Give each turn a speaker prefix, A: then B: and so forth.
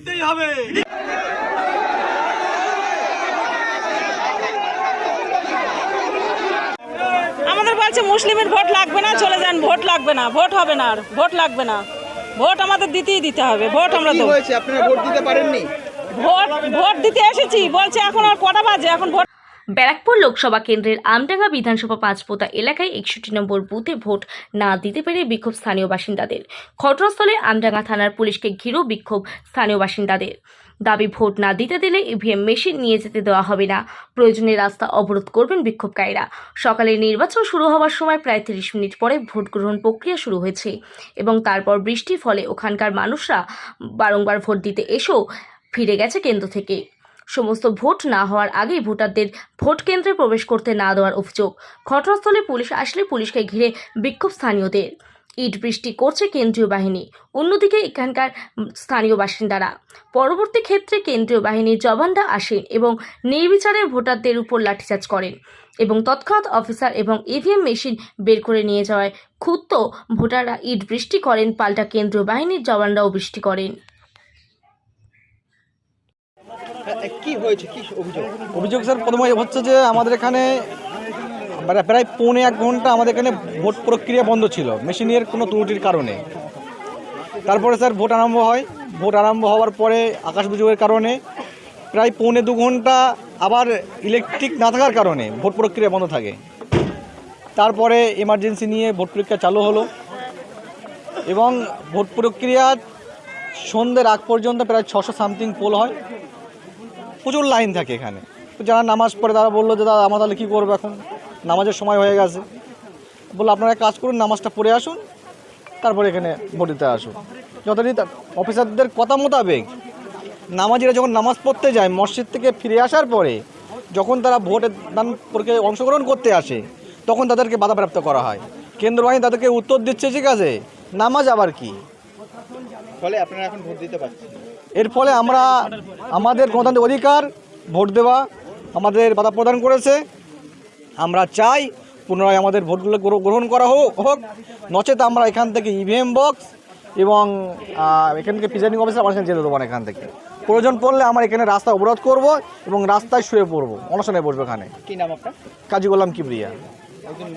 A: দিতেই হবে। আমাদের বলছে মুসলিমের ভোট লাগবে না চলে যান। ভোট লাগবে না ভোট হবে না আর। ভোট লাগবে না। ভোট আমাদের দিতেই দিতে হবে ভোট আমরা
B: তো আপনারা ভোট দিতে পারেননি?
A: ভোট ভোট দিতে এসেছি। বলছে এখন আর কটা বাজে? এখন ভোট
C: ব্যারাকপুর লোকসভা কেন্দ্রের আমডাঙ্গা বিধানসভা পাঁচপোতা এলাকায় একষট্টি নম্বর বুথে ভোট না দিতে পেরে বিক্ষোভ স্থানীয় বাসিন্দাদের। ঘটনাস্থলে আমডাঙ্গা থানার পুলিশকে ঘিরেও বিক্ষোভ স্থানীয় বাসিন্দাদের। দাবি, ভোট না দিতে দিলে ইভিএম মেশিন নিয়ে যেতে দেওয়া হবে না। প্রয়োজনে রাস্তা অবরোধ করবেন বিক্ষোভকারীরা। সকালে নির্বাচন শুরু হওয়ার সময় প্রায় তিরিশ মিনিট পরে ভোট গ্রহণ প্রক্রিয়া শুরু হয়েছে এবং তারপর বৃষ্টির ফলে ওখানকার মানুষরা বারংবার ভোট দিতে এসেও ফিরে গেছে কেন্দ্র থেকে। সমস্ত ভোট না হওয়ার আগেই ভোটারদের ভোট কেন্দ্রে প্রবেশ করতে না দেওয়ার অভিযোগ। ঘটনাস্থলে পুলিশ আসলে পুলিশকে ঘিরে বিক্ষোভ স্থানীয়দের। ইট বৃষ্টি করছে কেন্দ্রীয় বাহিনী। অন্যদিকে এখানকার স্থানীয় বাসিন্দারা। পরবর্তী ক্ষেত্রে কেন্দ্রীয় বাহিনীর জবানরা আসেন এবং নির্বিচারে ভোটারদের উপর লাঠিচার্জ করেন এবং তৎক্ষণাৎ অফিসার এবং ইভিএম মেশিন বের করে নিয়ে যাওয়ায় ক্ষুব্ধ ভোটাররা ইট বৃষ্টি করেন, পাল্টা কেন্দ্রীয় বাহিনীর জওয়ানরাও বৃষ্টি করেন
B: হ্যাঁ, কি হয়েছে? কি অভিযোগ?
D: অভিযোগ স্যার, প্রথমে হচ্ছে যে আমাদের এখানে প্রায়- প্রায় পৌনে এক ঘণ্টা আমাদের এখানে ভোট প্রক্রিয়া বন্ধ ছিল, মেশিনের কোনো ত্রুটির কারণে। তারপরে স্যার ভোট আরম্ভ হয়। ভোট আরম্ভ হওয়ার পরে আকাশ দুর্যোগের কারণে প্রায় পৌনে দু ঘণ্টা আবার ইলেকট্রিক না থাকার কারণে ভোট প্রক্রিয়া বন্ধ থাকে। তারপরে এমার্জেন্সি নিয়ে ভোট প্রক্রিয়া চালু হলো এবং ভোট প্রক্রিয়া সন্ধ্যের আগ পর্যন্ত প্রায় ছশো সামথিং পোল হয়। প্রচুর লাইন থাকে এখানে। তো যারা নামাজ পড়ে, তারা বলল যে, দাদা, আমার তাহলে কী করব এখন? নামাজের সময় হয়ে গেছে। বলল, আপনারা কাজ করুন, নামাজটা পড়ে আসুন, তারপরে এখানে ভোট দিতে আসুন। যতদিন তা- অফিসারদের কথা মোতাবেক, নামাজিরা যখন নামাজ পড়তে যায়, মসজিদ থেকে ফিরে আসার পরে, যখন তারা ভোটের দান প্রক্রিয়ায় অংশগ্রহণ করতে আসে, তখন তাদেরকে বাধাপ্রাপ্ত করা হয়। কেন্দ্র বাহিনী তাদেরকে উত্তর দিচ্ছে, ঠিক আছে, নামাজ আবার কি?
B: ফলে আপনারা এখন ভোট দিতে পারছেন
D: এর ফলে আমরা আমাদের গণতান্ত্রিক অধিকার ভোট দেওয়া আমাদের বাধা প্রদান করেছে। আমরা চাই পুনরায় আমাদের ভোটগুলো গ্রহ- গ্রহণ করা হোক হোক। নচেত আমরা এখান থেকে ইভিএম বক্স এবং এখান থেকে প্রিজাইডিং অফিসার আমার যেতে দেবো না এখান থেকে। প্রয়োজন পড়লে আমরা এখানে রাস্তা অবরোধ করব এবং রাস্তায় শুয়ে পড়ব অনশনে বসবো এখানে।
B: কি নাম আপনার?
D: কাজী গোলাম কিবরিয়া।
B: একজন